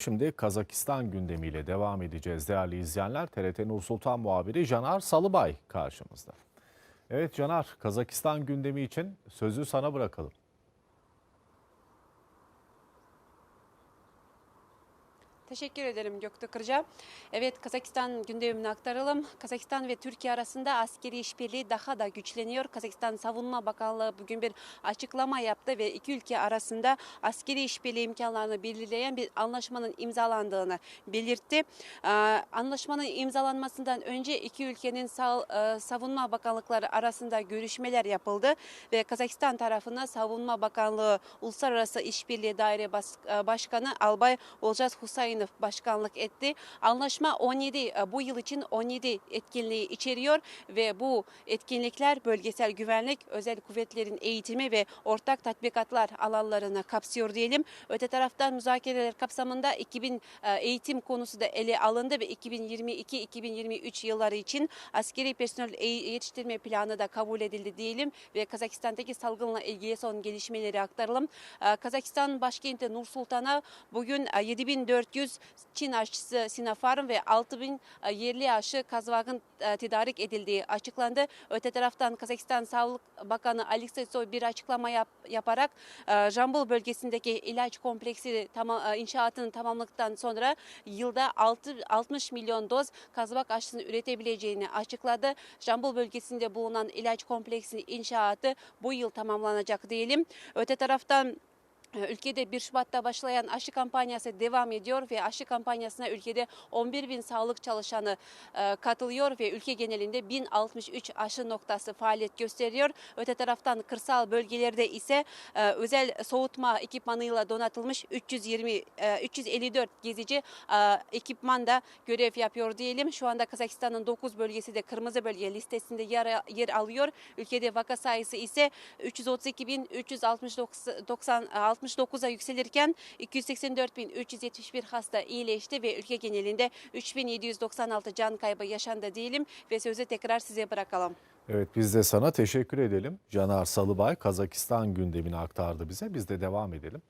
Şimdi Kazakistan gündemiyle devam edeceğiz değerli izleyenler. TRT Nur Sultan muhabiri Canar Salıbay karşımızda. Evet Canar, Kazakistan gündemi için sözü sana bırakalım. Teşekkür ederim Göktuğ Kırca. Evet Kazakistan gündemine aktaralım. Kazakistan ve Türkiye arasında askeri işbirliği daha da güçleniyor. Kazakistan Savunma Bakanlığı bugün bir açıklama yaptı ve iki ülke arasında askeri işbirliği imkanlarını belirleyen bir anlaşmanın imzalandığını belirtti. Anlaşmanın imzalanmasından önce iki ülkenin e, savunma bakanlıkları arasında görüşmeler yapıldı ve Kazakistan tarafına Savunma Bakanlığı Uluslararası İşbirliği Daire e, Başkanı Albay Olcaz Hüseyinov başkanlık etti. Anlaşma 17 e, bu yıl için 17 etkinliği içeriyor ve bu etkinlikler bölgesel güvenlik, özel kuvvetlerin eğitimi ve ortak tatbikatlar alanlarını kapsıyor diyelim. Öte taraftan müzakereler kapsamında 2000 e, eğitim konusu da ele alındı ve 2022-2023 yılları için askeri personel yetiştirme planı da kabul edildi diyelim ve Kazakistan'daki salgınla ilgili son gelişmeleri aktaralım. E, Kazakistan başkenti Nur Sultan'a bugün 7400 100 Çin aşısı Sinopharm ve 6000 e, yerli aşı Kazvag'ın e, tedarik edildiği açıklandı. Öte taraftan Kazakistan Sağlık Bakanı Alexey Soy bir açıklama yap, yaparak e, Jambul bölgesindeki ilaç kompleksi tamam, inşaatını tamamladıktan sonra yılda 6, 60 milyon doz Kazvak aşısını üretebileceğini açıkladı. Jambul bölgesinde bulunan ilaç kompleksinin inşaatı bu yıl tamamlanacak diyelim. Öte taraftan Ülkede 1 Şubat'ta başlayan aşı kampanyası devam ediyor ve aşı kampanyasına ülkede 11 bin sağlık çalışanı e, katılıyor ve ülke genelinde 1063 aşı noktası faaliyet gösteriyor. Öte taraftan kırsal bölgelerde ise e, özel soğutma ekipmanıyla donatılmış 320 e, 354 gezici e, ekipman da görev yapıyor diyelim. Şu anda Kazakistan'ın 9 bölgesi de kırmızı bölge listesinde yer, yer alıyor. Ülkede vaka sayısı ise 332.369'a yükselirken 284.371 hasta iyileşti ve ülke genelinde 3.796 can kaybı yaşandı diyelim ve sözü tekrar size bırakalım. Evet biz de sana teşekkür edelim. Canar Salıbay Kazakistan gündemini aktardı bize. Biz de devam edelim.